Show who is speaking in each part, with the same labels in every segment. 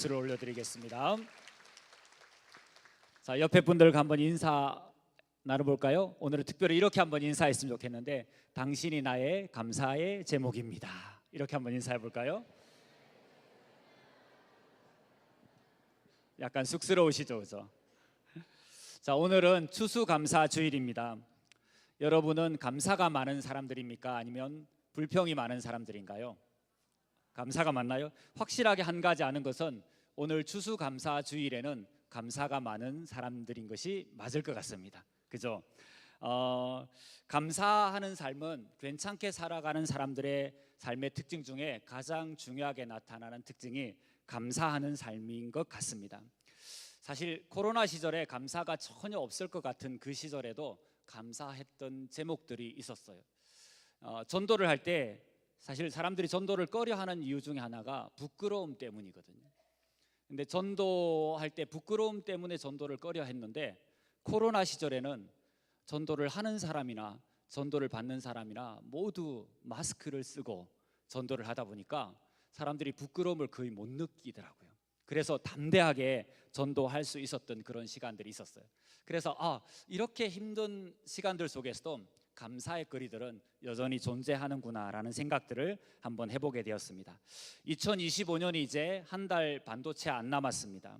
Speaker 1: 박수를 올려드리겠습니다. 자 옆에 분들과 한번 인사 나눠볼까요? 오늘은 특별히 이렇게 한번 인사했으면 좋겠는데 당신이 나의 감사의 제목입니다. 이렇게 한번 인사해 볼까요? 약간 쑥스러우시죠, 그죠? 자 오늘은 추수감사 주일입니다. 여러분은 감사가 많은 사람들입니까? 아니면 불평이 많은 사람들인가요? 감사가 많나요? 확실하게 한 가지 아는 것은 오늘 추수감사 주일에는 감사가 많은 사람들인 것이 맞을 것 같습니다. 그죠? 어, 감사하는 삶은 괜찮게 살아가는 사람들의 삶의 특징 중에 가장 중요하게 나타나는 특징이 감사하는 삶인 것 같습니다. 사실 코로나 시절에 감사가 전혀 없을 것 같은 그 시절에도 감사했던 제목들이 있었어요. 어, 전도를 할 때 사실 사람들이 전도를 꺼려하는 이유 중에 하나가 부끄러움 때문이거든요. 근데 전도할 때 부끄러움 때문에 전도를 꺼려했는데 코로나 시절에는 전도를 하는 사람이나 전도를 받는 사람이나 모두 마스크를 쓰고 전도를 하다 보니까 사람들이 부끄러움을 거의 못 느끼더라고요. 그래서 담대하게 전도할 수 있었던 그런 시간들이 있었어요. 그래서 아 이렇게 힘든 시간들 속에서도 감사의 거리들은 여전히 존재하는구나라는 생각들을 한번 해보게 되었습니다. 2025년이 이제 한 달 반도 채 안 남았습니다.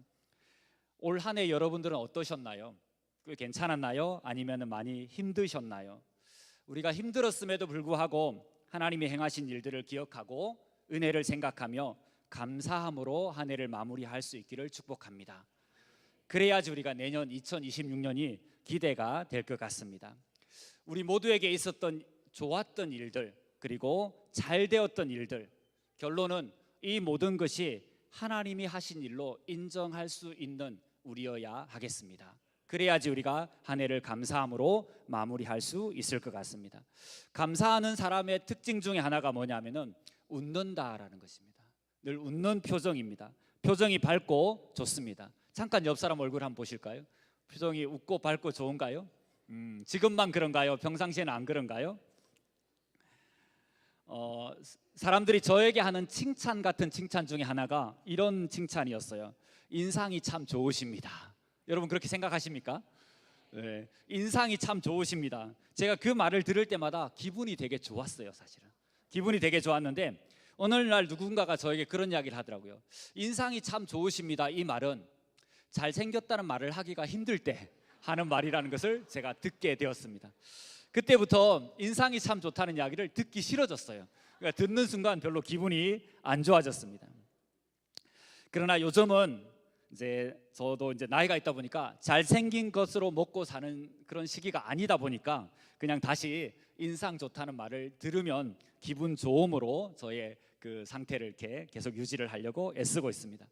Speaker 1: 올 한 해 여러분들은 어떠셨나요? 꽤 괜찮았나요? 아니면 많이 힘드셨나요? 우리가 힘들었음에도 불구하고 하나님이 행하신 일들을 기억하고 은혜를 생각하며 감사함으로 한 해를 마무리할 수 있기를 축복합니다. 그래야지 우리가 내년 2026년이 기대가 될 것 같습니다. 우리 모두에게 있었던 좋았던 일들 그리고 잘 되었던 일들 결론은 이 모든 것이 하나님이 하신 일로 인정할 수 있는 우리여야 하겠습니다. 그래야지 우리가 한 해를 감사함으로 마무리할 수 있을 것 같습니다. 감사하는 사람의 특징 중에 하나가 뭐냐면은 웃는다라는 것입니다. 늘 웃는 표정입니다. 표정이 밝고 좋습니다. 잠깐 옆 사람 얼굴 한번 보실까요? 표정이 웃고 밝고 좋은가요? 음, 지금만 그런가요? 평상시에는 안 그런가요? 어, 사람들이 저에게 하는 칭찬 같은 칭찬 중에 하나가 이런 칭찬이었어요. 인상이 참 좋으십니다. 여러분 그렇게 생각하십니까? 네, 인상이 참 좋으십니다. 제가 그 말을 들을 때마다 기분이 되게 좋았어요, 사실은. 기분이 되게 좋았는데 오늘날 누군가가 저에게 그런 이야기를 하더라고요. 인상이 참 좋으십니다. 이 말은 잘생겼다는 말을 하기가 힘들 때 하는 말이라는 것을 제가 듣게 되었습니다. 그때부터 인상이 참 좋다는 이야기를 듣기 싫어졌어요. 그러니까 듣는 순간 별로 기분이 안 좋아졌습니다. 그러나 요즘은 이제 저도 이제 나이가 있다 보니까 잘생긴 것으로 먹고 사는 그런 시기가 아니다 보니까 그냥 다시 인상 좋다는 말을 들으면 기분 좋음으로 저의 그 상태를 이렇게 계속 유지를 하려고 애쓰고 있습니다.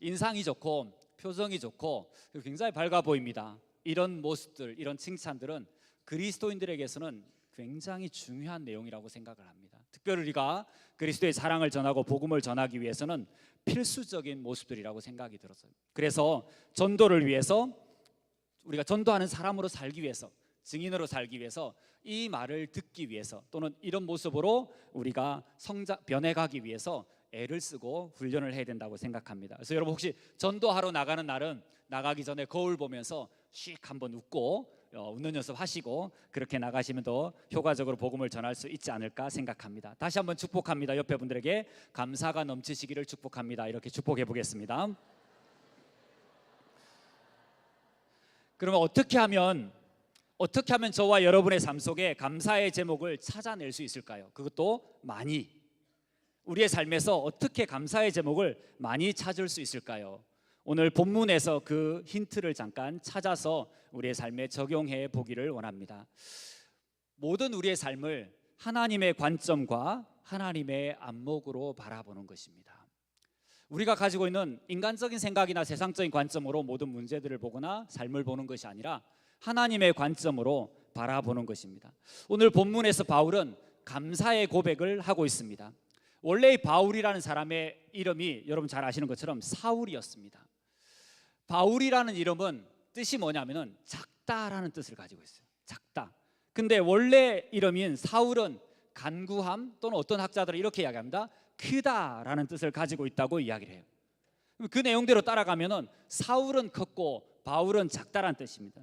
Speaker 1: 인상이 좋고 표정이 좋고 굉장히 밝아 보입니다. 이런 모습들, 이런 칭찬들은 그리스도인들에게서는 굉장히 중요한 내용이라고 생각을 합니다. 특별히 우리가 그리스도의 사랑을 전하고 복음을 전하기 위해서는 필수적인 모습들이라고 생각이 들었어요. 그래서 전도를 위해서 우리가 전도하는 사람으로 살기 위해서 증인으로 살기 위해서 이 말을 듣기 위해서 또는 이런 모습으로 우리가 성장 변해가기 위해서 애를 쓰고 훈련을 해야 된다고 생각합니다. 그래서 여러분 혹시 전도하러 나가는 날은 나가기 전에 거울 보면서 씩 한번 웃고 어, 웃는 연습 하시고 그렇게 나가시면 더 효과적으로 복음을 전할 수 있지 않을까 생각합니다. 다시 한번 축복합니다. 옆에 분들에게 감사가 넘치시기를 축복합니다. 이렇게 축복해 보겠습니다. 그러면 어떻게 하면 어떻게 하면 저와 여러분의 삶 속에 감사의 제목을 찾아낼 수 있을까요? 그것도 많이 우리의 삶에서 어떻게 감사의 제목을 많이 찾을 수 있을까요? 오늘 본문에서 그 힌트를 잠깐 찾아서 우리의 삶에 적용해 보기를 원합니다. 모든 우리의 삶을 하나님의 관점과 하나님의 안목으로 바라보는 것입니다. 우리가 가지고 있는 인간적인 생각이나 세상적인 관점으로 모든 문제들을 보거나 삶을 보는 것이 아니라 하나님의 관점으로 바라보는 것입니다. 오늘 본문에서 바울은 감사의 고백을 하고 있습니다. 원래 바울이라는 사람의 이름이 여러분 잘 아시는 것처럼 사울이었습니다. 바울이라는 이름은 뜻이 뭐냐면은 작다라는 뜻을 가지고 있어요. 작다. 근데 원래 이름인 사울은 간구함 또는 어떤 학자들은 이렇게 이야기합니다. 크다라는 뜻을 가지고 있다고 이야기를 해요. 그 내용대로 따라가면은 사울은 컸고 바울은 작다란 뜻입니다.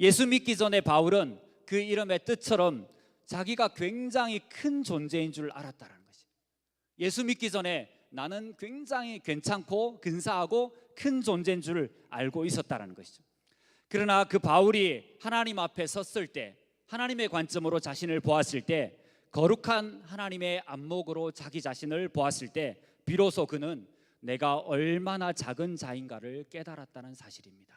Speaker 1: 예수 믿기 전에 바울은 그 이름의 뜻처럼 자기가 굉장히 큰 존재인 줄 알았다라는 것이. 예수 믿기 전에 나는 굉장히 괜찮고 근사하고 큰 존재인 줄 알고 있었다라는 것이죠. 그러나 그 바울이 하나님 앞에 섰을 때 하나님의 관점으로 자신을 보았을 때 거룩한 하나님의 안목으로 자기 자신을 보았을 때 비로소 그는 내가 얼마나 작은 자인가를 깨달았다는 사실입니다.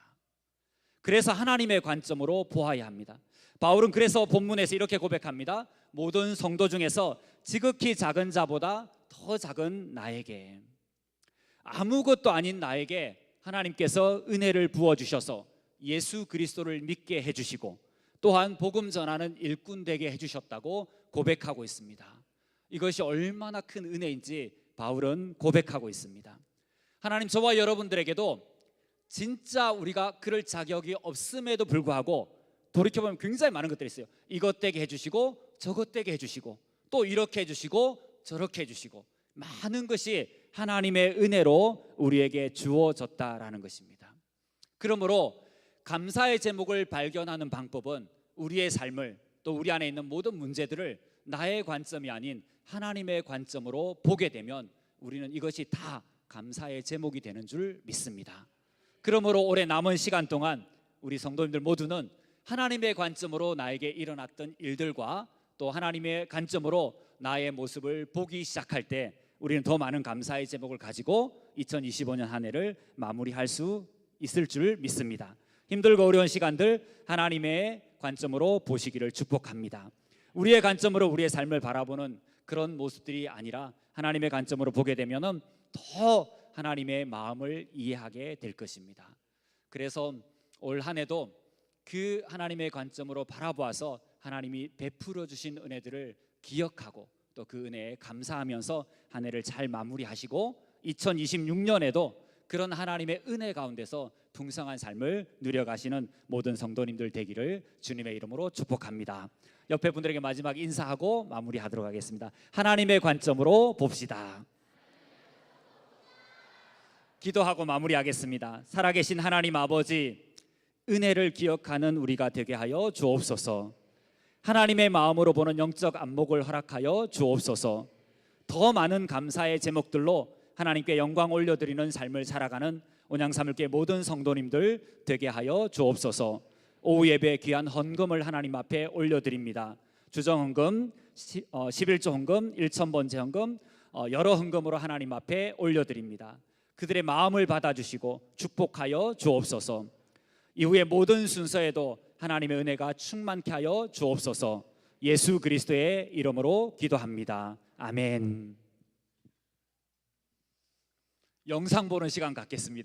Speaker 1: 그래서 하나님의 관점으로 보아야 합니다. 바울은 그래서 본문에서 이렇게 고백합니다. 모든 성도 중에서 지극히 작은 자보다 더 작은 나에게 아무것도 아닌 나에게 하나님께서 은혜를 부어 주셔서 예수 그리스도를 믿게 해 주시고 또한 복음 전하는 일꾼 되게 해 주셨다고 고백하고 있습니다. 이것이 얼마나 큰 은혜인지 바울은 고백하고 있습니다. 하나님 저와 여러분들에게도 진짜 우리가 그럴 자격이 없음에도 불구하고 돌이켜보면 굉장히 많은 것들이 있어요. 이것 되게 해주시고 저것 되게 해주시고 또 이렇게 해주시고 저렇게 해주시고 많은 것이 하나님의 은혜로 우리에게 주어졌다라는 것입니다. 그러므로 감사의 제목을 발견하는 방법은 우리의 삶을 또 우리 안에 있는 모든 문제들을 나의 관점이 아닌 하나님의 관점으로 보게 되면 우리는 이것이 다 감사의 제목이 되는 줄 믿습니다. 그러므로 올해 남은 시간 동안 우리 성도님들 모두는 하나님의 관점으로 나에게 일어났던 일들과 또 하나님의 관점으로 나의 모습을 보기 시작할 때 우리는 더 많은 감사의 제목을 가지고 2025년 한 해를 마무리할 수 있을 줄 믿습니다. 힘들고 어려운 시간들 하나님의 관점으로 보시기를 축복합니다. 우리의 관점으로 우리의 삶을 바라보는 그런 모습들이 아니라 하나님의 관점으로 보게 되면은 더 하나님의 마음을 이해하게 될 것입니다. 그래서 올 한 해도 그 하나님의 관점으로 바라보아서 하나님이 베풀어 주신 은혜들을 기억하고 또 그 은혜에 감사하면서 한 해를 잘 마무리하시고 2026년에도 그런 하나님의 은혜 가운데서 풍성한 삶을 누려가시는 모든 성도님들 되기를 주님의 이름으로 축복합니다. 옆에 분들에게 마지막 인사하고 마무리하도록 하겠습니다. 하나님의 관점으로 봅시다. 기도하고 마무리하겠습니다. 살아계신 하나님 아버지, 은혜를 기억하는 우리가 되게 하여 주옵소서. 하나님의 마음으로 보는 영적 안목을 허락하여 주옵소서. 더 많은 감사의 제목들로 하나님께 영광 올려드리는 삶을 살아가는 온양사물교 모든 성도님들 되게 하여 주옵소서. 오후 예배 귀한 헌금을 하나님 앞에 올려드립니다. 주정 헌금, 11조 헌금, 1천 번째 헌금, 어, 여러 헌금으로 하나님 앞에 올려드립니다. 그들의 마음을 받아주시고 축복하여 주옵소서. 이후의 모든 순서에도 하나님의 은혜가 충만케 하여 주옵소서. 예수 그리스도의 이름으로 기도합니다. 아멘. 영상 보는 시간 갖겠습니다.